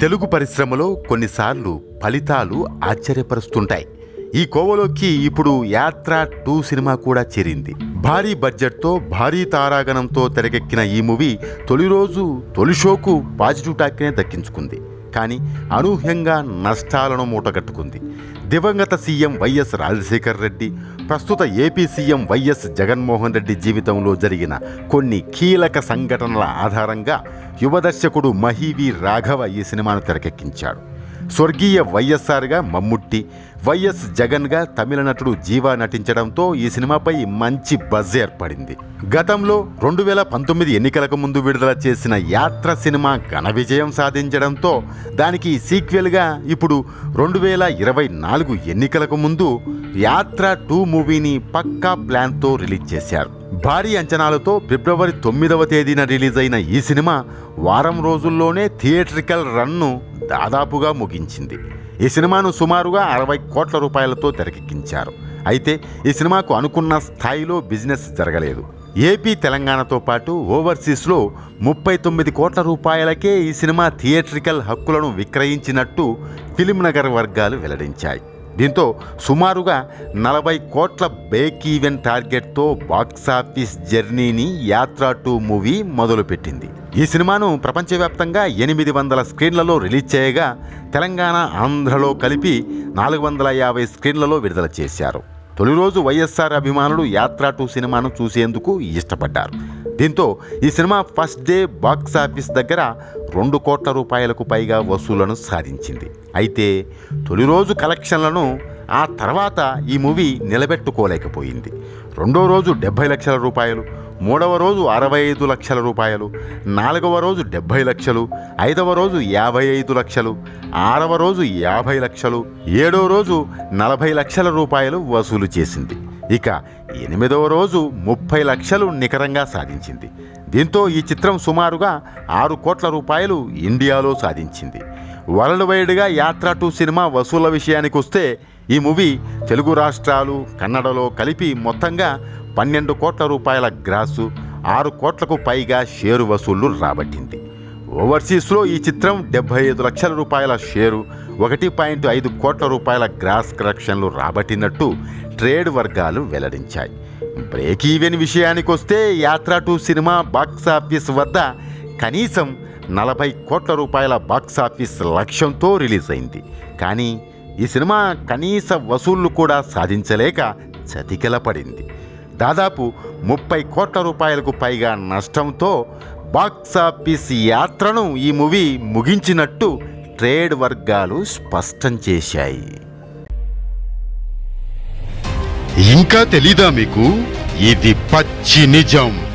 తెలుగు పరిశ్రమలో కొన్నిసార్లు ఫలితాలు ఆశ్చర్యపరుస్తుంటాయి. ఈ కోవలోకి ఇప్పుడు యాత్ర టూ సినిమా కూడా చేరింది. భారీ బడ్జెట్తో భారీ తారాగణంతో తెరకెక్కిన ఈ మూవీ తొలి రోజు తొలి షోకు పాజిటివ్ టాక్నే దక్కించుకుంది. కానీ అనూహ్యంగా నష్టాలను మూటగట్టుకుంది. దివంగత సీఎం వైఎస్ రాజశేఖర్ రెడ్డి ప్రస్తుత AP CM YS Jaganmohan Reddy జీవితంలో జరిగిన కొన్ని కీలక సంఘటనల ఆధారంగా యువ దర్శకుడు మహీవి రాఘవ ఈ సినిమాను తెరకెక్కించాడు. స్వర్గీయ వైఎస్ఆర్గా మమ్ముట్టి వైఎస్ జగన్గా తమిళ నటుడు జీవా నటించడంతో ఈ సినిమాపై మంచి బజ్ ఏర్పడింది. గతంలో రెండు వేల పంతొమ్మిది ఎన్నికలకు ముందు విడుదల చేసిన యాత్ర సినిమా ఘన విజయం సాధించడంతో దానికి సీక్వెల్గా ఇప్పుడు రెండు వేల ఇరవై నాలుగు ఎన్నికలకు ముందు యాత్ర టూ మూవీని పక్కా ప్లాన్తో రిలీజ్ చేశారు. భారీ అంచనాలతో ఫిబ్రవరి తొమ్మిదవ తేదీన రిలీజ్ అయిన ఈ సినిమా వారం రోజుల్లోనే థియేట్రికల్ రన్ను దాదాపుగా ముగించింది. ఈ సినిమాను సుమారుగా అరవై కోట్ల రూపాయలతో తెరకెక్కించారు. అయితే ఈ సినిమాకు అనుకున్న స్థాయిలో బిజినెస్ జరగలేదు. ఏపీ తెలంగాణతో పాటు ఓవర్సీస్లో ముప్పై తొమ్మిది కోట్ల రూపాయలకే ఈ సినిమా థియేట్రికల్ హక్కులను విక్రయించినట్టు ఫిలిం నగర్ వర్గాలు వెల్లడించాయి. దీంతో సుమారుగా నలభై కోట్ల బేక్ ఈవెన్ టార్గెట్తో బాక్సాఫీస్ జర్నీని యాత్ర టూ మూవీ మొదలుపెట్టింది. ఈ సినిమాను ప్రపంచవ్యాప్తంగా ఎనిమిది వందల స్క్రీన్లలో రిలీజ్ చేయగా తెలంగాణ ఆంధ్రలో కలిపి నాలుగు వందల యాభై స్క్రీన్లలో విడుదల చేశారు. తొలి రోజు వైఎస్ఆర్ అభిమానులు యాత్ర టూ సినిమాను చూసేందుకు ఇష్టపడ్డారు. దీంతో ఈ cinema first day box office దగ్గర రెండు కోట్ల రూపాయలకు పైగా వసూలను సాధించింది. అయితే తొలి రోజు కలెక్షన్లను ఆ తర్వాత ఈ మూవీ నిలబెట్టుకోలేకపోయింది. రెండో రోజు డెబ్భై లక్షల రూపాయలు మూడవ రోజు అరవై ఐదు లక్షల రూపాయలు నాలుగవ రోజు డెబ్భై లక్షలు ఐదవ రోజు యాభై ఐదు లక్షలు ఆరవ రోజు యాభై లక్షలు ఏడవ రోజు నలభై లక్షల రూపాయలు వసూలు చేసింది. ఇక ఎనిమిదవ రోజు ముప్పై లక్షలు నికరంగా సాధించింది. దీంతో ఈ చిత్రం సుమారుగా ఆరు కోట్ల రూపాయలు ఇండియాలో సాధించింది. వరల్డ్ వైడ్గా యాత్ర టూ సినిమా వసూళ్ళ విషయానికి వస్తే ఈ మూవీ తెలుగు రాష్ట్రాలు కన్నడలో కలిపి మొత్తంగా పన్నెండు కోట్ల రూపాయల గ్రాసు ఆరు కోట్లకు పైగా షేరు వసూళ్ళు రాబట్టింది. ఓవర్సీస్లో ఈ చిత్రం డెబ్బై ఐదు లక్షల రూపాయల షేరు ఒకటి పాయింట్ ఐదు కోట్ల రూపాయల గ్రాస్ కలెక్షన్లు రాబట్టినట్టు ట్రేడ్ వర్గాలు వెల్లడించాయి. బ్రేక్ ఈవెన్ విషయానికి వస్తే యాత్ర టూ సినిమా బాక్స్ ఆఫీస్ వద్ద కనీసం నలభై కోట్ల రూపాయల బాక్స్ ఆఫీస్ లక్ష్యంతో రిలీజ్ అయింది కానీ ఈ సినిమా కనీస వసూళ్ళు కూడా సాధించలేక చతికిల పడింది దాదాపు ముప్పై కోట్ల రూపాయలకు పైగా నష్టంతో బాక్సాఫీస్ యాత్రను ఈ మూవీ ముగించినట్టు ట్రేడ్ వర్గాలు స్పష్టం చేశాయి. ఇంకా తెలీదా మీకు? ఇది పచ్చి నిజం.